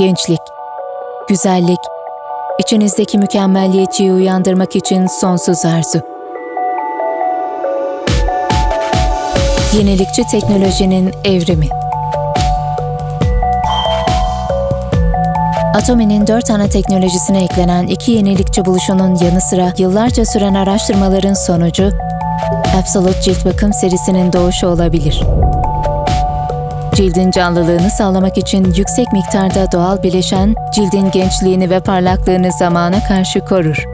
gençlik, güzellik, içinizdeki mükemmelliyetçiyi uyandırmak için sonsuz arzu. Yenilikçi teknolojinin evrimi. Atomi'nin dört ana teknolojisine eklenen iki yenilikçi buluşunun yanı sıra yıllarca süren araştırmaların sonucu Absolute Cilt Bakım serisinin doğuşu olabilir. Cildin canlılığını sağlamak için yüksek miktarda doğal bileşen, cildin gençliğini ve parlaklığını zamana karşı korur.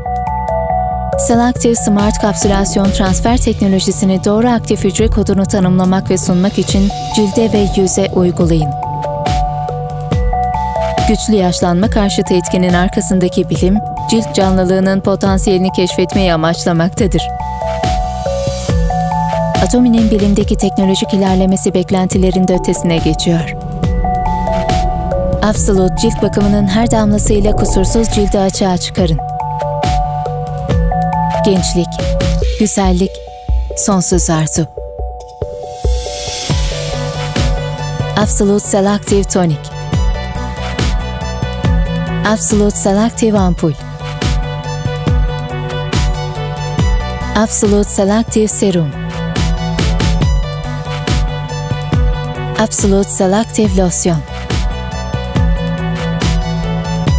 Selective Smart Kapsülasyon Transfer teknolojisini doğru aktif hücre kodunu tanımlamak ve sunmak için cilde ve yüze uygulayın. Güçlü yaşlanma karşıtı etkinin arkasındaki bilim, cilt canlılığının potansiyelini keşfetmeyi amaçlamaktadır. Atomi'nin bilimdeki teknolojik ilerlemesi beklentilerin de ötesine geçiyor. Absolute cilt bakımının her damlasıyla kusursuz cildi açığa çıkarın. Gençlik, güzellik, sonsuz arzu. Absolute Selective Tonic Absolute Selective Ampul Absolute Selective Serum Absolute Selective Losyon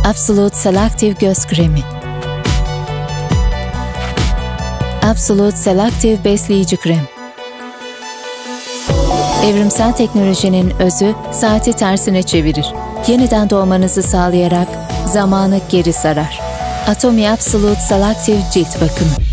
Absolute Selective Göz Kremi Absolute Selective Besleyici Krem Evrimsel teknolojinin özü saati tersine çevirir. Yeniden doğmanızı sağlayarak zamanı geri sarar. Atomi Absolute Selective Cilt Bakımı